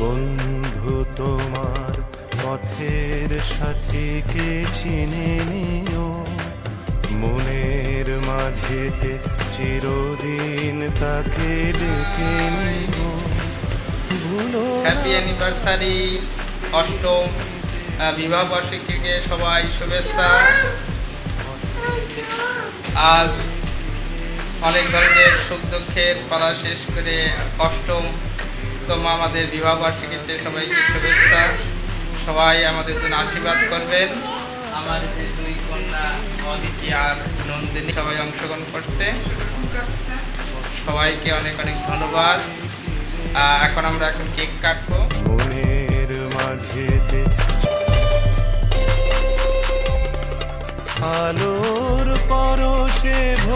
বন্ধু তোমার পথের সাথে কে চিনে নিও? মনের মাঝেতে চিরদিন তাকে ডেকে হ্যাপি অ্যানিভার্সারি অষ্টম বিবাহ বার্ষিকীকে সবাই শুভেচ্ছা। আজ অনেক ধরনের সুখ দুঃখের পালা শেষ করে অষ্টম তম আমাদের বিবাহ বার্ষিকীতে সবাইকে শুভেচ্ছা। সবাই আমাদের জন্য আশীর্বাদ করবেন। আমার যে দুই কন্যা, অদিতি আর নন্দিনী, সবাই অংশগ্রহণ করছে। সবাইকে অনেক অনেক ধন্যবাদ। এখন আমরা এখন কেক কাটবো। আলোর পরশে ভোর